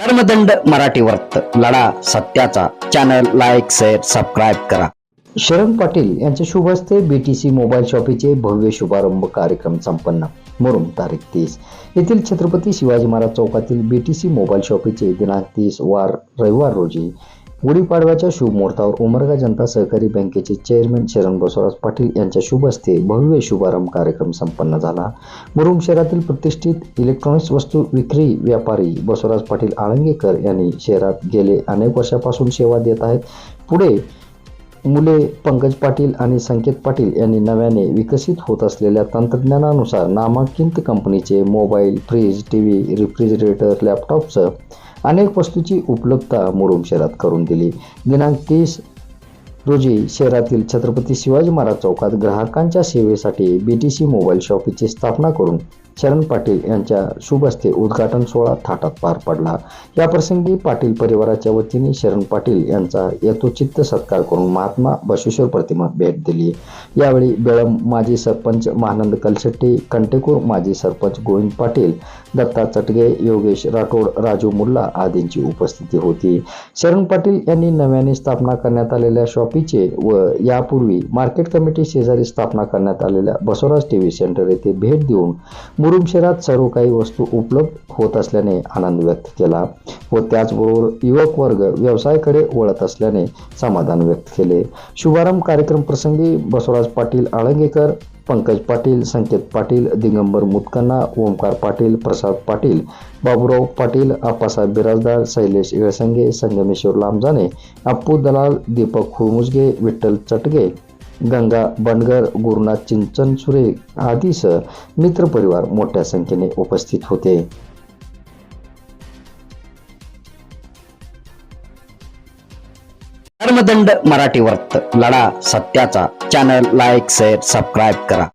कर्मदंड मराठी वर्त लढा सत्याचा. चॅनल लाईक शेअर सबस्क्राईब करा. शरण पाटील यांच्या शुभ हस्ते बीटीसी मोबाईल शॉपीचे भव्य शुभारंभ कार्यक्रम संपन्न. मुरुम तारीख तीस. येथील छत्रपती शिवाजी महाराज चौकातील बीटीसी मोबाईल शॉपीचे दिनांक तीस वार रविवार रोजी गुढीपाडव्याच्या शुभ मुहूर्तावर उमरगा जनता सहकारी बँकेचे चेअरमॅन शरण बसवराज पाटील यांच्या शुभ हस्ते भव्य शुभारंभ कार्यक्रम संपन्न झाला. मुरुम शहरातील प्रतिष्ठित इलेक्ट्रॉनिक्स वस्तू विक्री व्यापारी बसवराज पाटील आळंगेकर यांनी शहरात गेले अनेक वर्षापासून सेवा देत आहेत. पुढे मुले पंकज पाटील आणि संकेत पाटील यांनी नव्याने विकसित होत असलेल्या तंत्रज्ञानानुसार नामांकित कंपनीचे mobile fridge T V refrigerator लॅपटॉपसह अनेक वस्तूची उपलब्धता मुरुम शहरात करून दिली. दिनांक तीस रोजी शहरातील छत्रपती शिवाजी महाराज चौकात ग्राहकांच्या सेवेसाठी बी टी सी मोबाईल शॉपीची स्थापना करून शरण पाटील यांच्या शुभ हस्ते उद्घाटन सोहळा थाटात पार पडला. याप्रसंगी पाटील परिवाराच्या वतीने शरण पाटील यांचा यथोचित्त सत्कार करून महात्मा बशेश्वर प्रतिमा भेट दिली. यावेळी बेळम माजी सरपंच महानंद कलशेट्टी कंटेकूर माजी सरपंच गोविंद पाटील दत्ता चटगे योगेश राठोड राजू मुल्ला आदींची उपस्थिती होती. शरण पाटील यांनी नव्याने स्थापना करण्यात आलेल्या शॉपीचे व यापूर्वी मार्केट कमिटी शेजारी स्थापना करण्यात आलेल्या बसवराज टी व्ही सेंटर येथे भेट देऊन मुरुम शहरात सर्व काही वस्तू उपलब्ध होत असल्याने आनंद व्यक्त केला व त्याचबरोबर युवक वर्ग व्यवसायाकडे वळत असल्याने समाधान व्यक्त केले. शुभारंभ कार्यक्रम प्रसंगी बसवराज पाटील आळंगेकर पंकज पाटील संकेत पाटील दिगंबर मुतकन्ना ओमकार पाटील प्रसाद पाटील बाबूराव पाटील आप्पासाहेब बिराजदार शैलेश इळसंगे संगमेश्वर लांबजाने अप्पू दलाल दीपक खुळमुजगे विठ्ठल चटगे गंगा बनगर गुरुनाथ चिंचनसुरे आदीसह मित्रपरिवार मोठ्या संख्येने उपस्थित होते. कर्मदंड मराठी वर्त. लढा सत्याचा. चॅनल लाईक शेअर सबस्क्राईब करा.